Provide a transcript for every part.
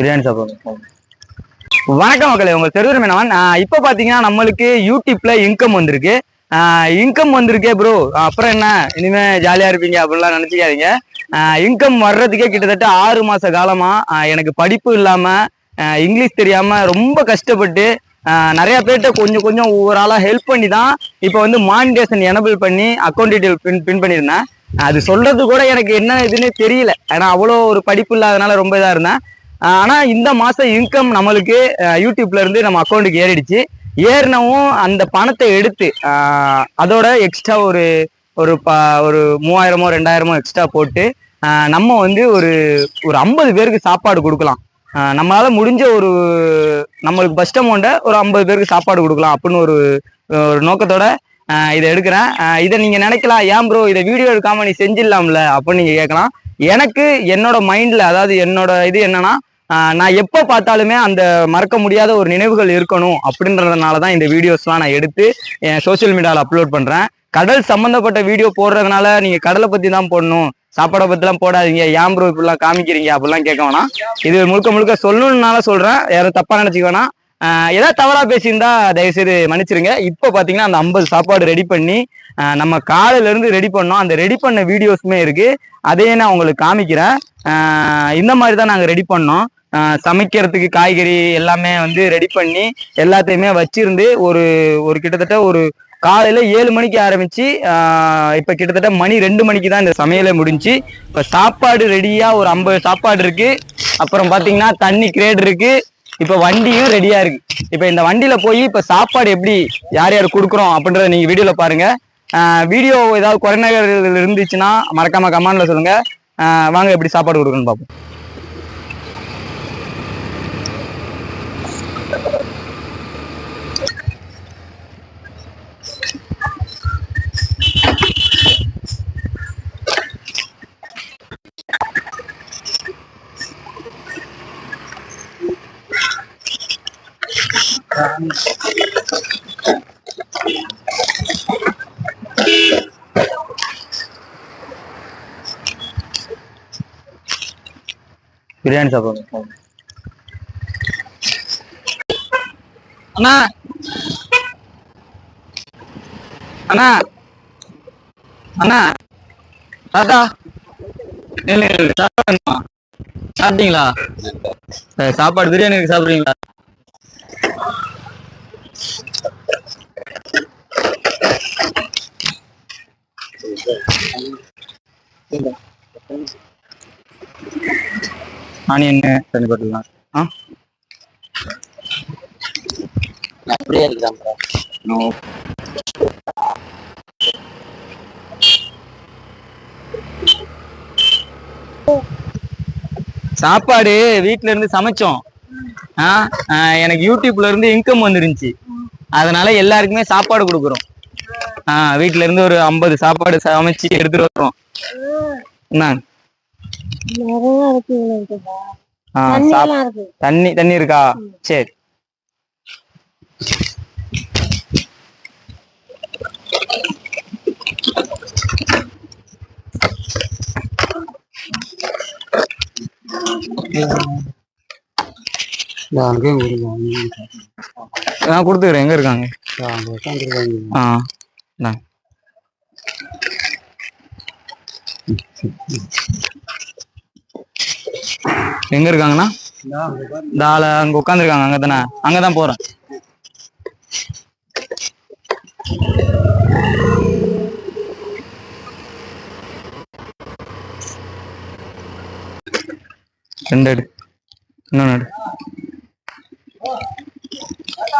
பிரியாணி சாப்பிடுவோம். வணக்கம் மக்களே உங்க தெருவர் மீனவன் இப்போ பார்த்தீங்கன்னா நம்மளுக்கு யூடியூப்ல இன்கம் வந்திருக்கு. இன்கம் வந்திருக்கே ப்ரோ அப்புறம் என்ன? இனிமே ஜாலியா இருப்பீங்க அப்படிலாம் நினச்சிக்காதீங்க. இன்கம் வர்றதுக்கே கிட்டத்தட்ட ஆறு மாச காலமா எனக்கு படிப்பு இல்லாம இங்கிலீஷ் தெரியாம ரொம்ப கஷ்டப்பட்டு நிறையா நிறைய பேர்கிட்ட கொஞ்சம் கொஞ்சம் ஒவ்வொரு ஆளாக ஹெல்ப் பண்ணி தான் இப்போ வந்து மானிடேஷன் எனபிள் பண்ணி அக்கௌண்ட் டீட்டெயில் பின் பின் பண்ணியிருந்தேன். அது சொல்றது கூட எனக்கு என்ன இதுன்னு தெரியல. ஏன்னா அவ்வளோ ஒரு படிப்பு இல்லாதனால ரொம்ப இதாக இருந்தேன். ஆனால் இந்த மாதம் இன்கம் நம்மளுக்கு யூடியூப்லேருந்து நம்ம அக்கௌண்ட்டுக்கு ஏறிடுச்சு. ஏறினவும் அந்த பணத்தை எடுத்து அதோட எக்ஸ்ட்ரா ஒரு ஒரு ப ஒரு மூவாயிரமோ ரெண்டாயிரமோ எக்ஸ்ட்ரா போட்டு நம்ம வந்து ஒரு ஒரு ஐம்பது பேருக்கு சாப்பாடு கொடுக்கலாம். நம்மளால் நம்மளால முடிஞ்ச ஒரு நம்மளுக்கு ஃபஸ்ட் அமௌண்ட்டை ஒரு ஐம்பது பேருக்கு சாப்பாடு கொடுக்கலாம் அப்படின்னு ஒரு ஒரு நோக்கத்தோட இதை எடுக்கிறேன். இதை நீங்கள் நினைக்கலாம். ஏன் ப்ரோ இதை வீடியோ எடுக்காமல் நீ செஞ்சிடலாம்ல அப்படின்னு நீங்கள் கேட்கலாம். எனக்கு என்னோட மைண்ட்ல அதாவது என்னோட இது என்னன்னா நான் எப்போ பார்த்தாலுமே அந்த மறக்க முடியாத ஒரு நினைவுகள் இருக்கணும் அப்படின்றதுனால தான் இந்த வீடியோஸ்லாம் நான் எடுத்து என் சோஷியல் மீடியாவில் அப்லோட் பண்ணுறேன் கடல் சம்மந்தப்பட்ட வீடியோ போடுறதுனால நீங்கள் கடலை பற்றி தான் போடணும். சாப்பாடை பற்றிலாம் போடாதீங்க. ஏன் ப்ரோ இப்படிலாம் காமிக்கிறீங்க? அப்படிலாம் கேட்க வேணாம். இது முழுக்க முழுக்க சொல்லணுன்னால சொல்கிறேன் யாரும் தப்பாக நினச்சிக்க வேணாம். ஏதாவது தவறாக பேசியிருந்தா தயவுசெய்து மன்னிச்சிருங்க. இப்போ பார்த்தீங்கன்னா அந்த ஐம்பது சாப்பாடு ரெடி பண்ணி நம்ம காலையிலேருந்து ரெடி பண்ணோம். அந்த ரெடி பண்ண வீடியோஸுமே இருக்குது அதையே நான் உங்களுக்கு காமிக்கிறேன். இந்த மாதிரி தான் நாங்கள் ரெடி பண்ணோம். சமைக்கிறதுக்கு காய்கறி எல்லாமே வந்து ரெடி பண்ணி எல்லாத்தையுமே வச்சிருந்து ஒரு ஒரு கிட்டத்தட்ட ஒரு காலையில் ஏழு மணிக்கு ஆரம்பிச்சு இப்போ கிட்டத்தட்ட மணி ரெண்டு மணிக்கு தான் இந்த சமையலை முடிஞ்சு. இப்போ சாப்பாடு ரெடியாக ஒரு ஐம்பது சாப்பாடு இருக்குது அப்புறம் பார்த்தீங்கன்னா தண்ணி கிரேட் இருக்குது இப்போ வண்டியும் ரெடியா இருக்கு. இப்போ இந்த வண்டியில போய் இப்போ சாப்பாடு எப்படி யார் யார் கொடுக்குறோம் அப்படின்றத நீங்க வீடியோவில் பாருங்க. வீடியோ ஏதாவது குறைநகர்கள் இருந்துச்சுன்னா மறக்காம கமெண்டில் சொல்லுங்க. வாங்க எப்படி சாப்பாடு கொடுக்கணும்னு பார்ப்போம். பிரியாணி சாப்பிடுவோம் அண்ணா. அண்ணா. அண்ணா. தாத்தா. இல்ல இல்ல சாப்பிடுமா சாப்பிட்டீங்களா? சாப்பாடு பிரியாணி சாப்பிடுறீங்களா? ஆனியன் தண்ணி போட்டுக்கலாம் ஆ? அப்படியே இருக்குதான் ப்ரோ சாப்பாடு வீட்ல இருந்து சமைச்சோம். எனக்கு யூடியூப்ல இருந்து இன்கம் வந்துருந்துச்சு. அதனால எல்லாருக்குமே சாப்பாடு கொடுக்குறோம். ஆ வீட்ல இருந்து ஒரு ஐம்பது சாப்பாடு சமைச்சு எடுத்துட்டு ஆ, தண்ணி இருக்கு. தண்ணி தண்ணி இருக்கா? சரி. அங்கேயும் கொடுங்க நான் கொடுத்துக்கிறேன். எங்க இருக்காங்க? அங்கே உட்காந்துருக்காங்க ஆ. எங்க இருக்காங்கண்ணா? தால அங்க உட்காந்துருக்காங்க அங்க தானே? அங்கதான் போறேன். ரெண்டு எடு. இன்னொன்னு எடு.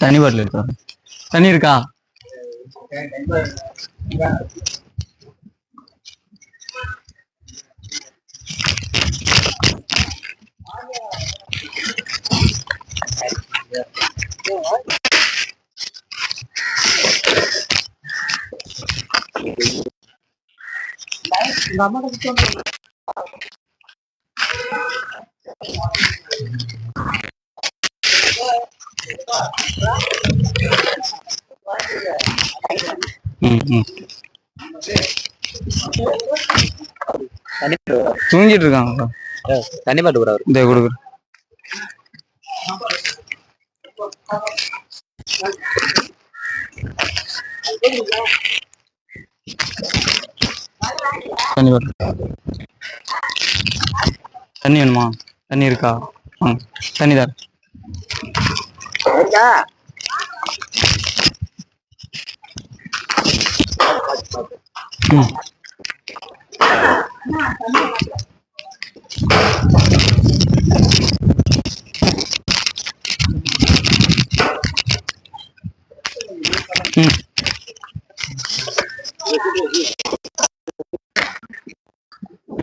தண்ணி பாட்டில் இருக்கா? தண்ணி இருக்கா? ம் தூங்கிட்டு இருக்காங்க தண்ணி பாட்டு ப்ரோ இந்த கொடுக்குறேன். தண்ணி தண்ணி வேணுமா? தண்ணி இருக்கா? ஆ தண்ணி தான்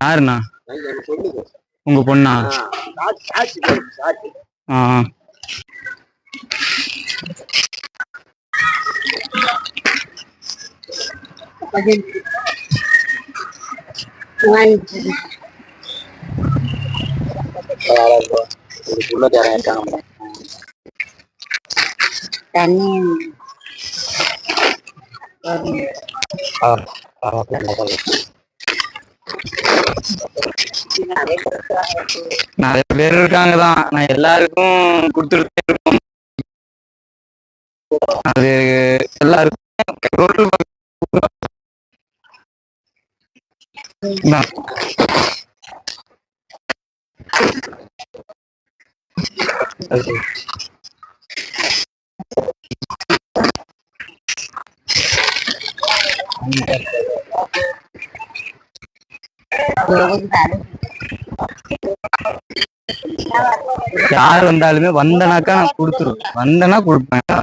யாருண்ணா? உங்க பொண்ணா? ஆ. இருக்காங்க தண்ணி நிறைய பேர் இருக்காங்க தான். நான் எல்லாருக்கும் கொடுத்துட்டு இருக்கோம். அது எல்லாருக்கும் total தான். யார் வந்தாலுமே வந்தனாக்கா நான் கொடுத்துருவேன். வந்தனா கொடுப்பேன்.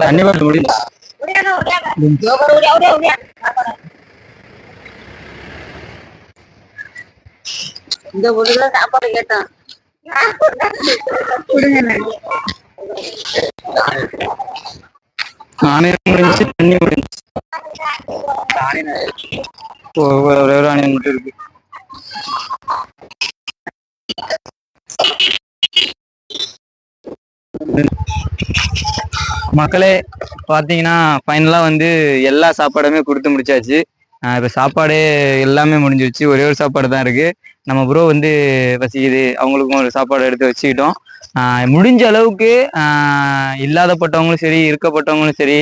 தண்ணி பாட்டு முடியும் இந்த வீட்டுல சாப்பாடு கேட்டோம் கொடுங்க நானே முடிஞ்சு தண்ணி முடிஞ்சு ஒ- ஒரே ஒரு ஆணியம் மட்டும் இருக்கு மக்களே பார்த்தீங்கன்னா ஃபைனலாக வந்து எல்லா சாப்பாடுமே கொடுத்து முடிச்சாச்சு. இப்போ சாப்பாடு எல்லாமே முடிஞ்சிருச்சு. ஒரே ஒரு சாப்பாடு தான் இருக்கு. நம்ம ப்ரோ வந்து பசிக்குது அவங்களுக்கும் ஒரு சாப்பாடு எடுத்து வச்சுக்கிட்டோம். முடிஞ்ச அளவுக்கு இல்லாதப்பட்டவங்களும் சரி இருக்கப்பட்டவங்களும் சரி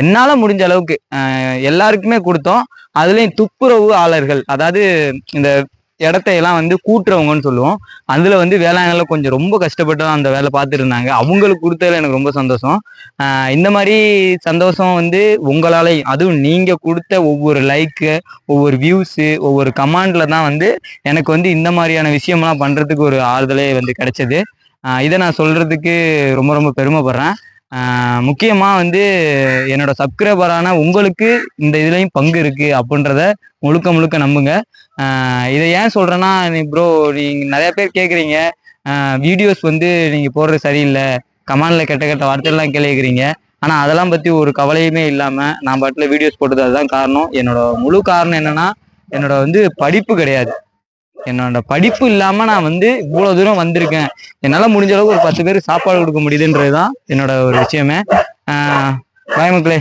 என்னால் முடிஞ்ச அளவுக்கு எல்லாருக்குமே கொடுத்தோம். அதுலேயும் துப்புரவு ஆளர்கள் அதாவது இந்த இடத்தையெல்லாம் வந்து கூட்டுறவங்கன்னு சொல்லுவோம். அதில் வந்து வேளாண்மையில கொஞ்சம் ரொம்ப கஷ்டப்பட்டு தான் அந்த வேலை பார்த்துருந்தாங்க. அவங்களுக்கு கொடுத்ததுல எனக்கு ரொம்ப சந்தோஷம். இந்த மாதிரி சந்தோஷம் வந்து உங்களாலையும் அதுவும் நீங்கள் கொடுத்த ஒவ்வொரு லைக்கு ஒவ்வொரு வியூஸு ஒவ்வொரு கமாண்டில் தான் வந்து எனக்கு வந்து இந்த மாதிரியான விஷயம்லாம் பண்ணுறதுக்கு ஒரு ஆறுதலே வந்து கிடைச்சது. இதை நான் சொல்கிறதுக்கு ரொம்ப ரொம்ப பெருமைப்படுறேன். முக்கியமாக வந்து என்னோட சப்ஸ்கிரைபரான உங்களுக்கு இந்த இதுலேயும் பங்கு இருக்குது அப்படின்றத முழுக்க முழுக்க நம்புங்க. இதை ஏன் சொல்றேன்னா ப்ரோ நீங்கள் நிறையா பேர் கேட்குறீங்க வீடியோஸ் வந்து நீங்கள் போடுறது சரியில்லை. கமாண்டில் கெட்ட கெட்ட வார்த்தையெல்லாம் கேள்விக்கிறீங்க. ஆனால் அதெல்லாம் பற்றி ஒரு கவலையுமே இல்லாமல் நான் பாட்டில் வீடியோஸ் போட்டது அதுதான் காரணம். என்னோட முழு காரணம் என்னென்னா என்னோட வந்து படிப்பு கிடையாது. என்னோட படிப்பு இல்லாம நான் வந்து இவ்வளவு தூரம் வந்திருக்கேன். என்னால முடிஞ்ச அளவுக்கு ஒரு பத்து பேருக்கு சாப்பாடு கொடுக்க முடியுதுன்றதுதான் என்னோட ஒரு விஷயமே. ஆஹ் பாய் மக்களே.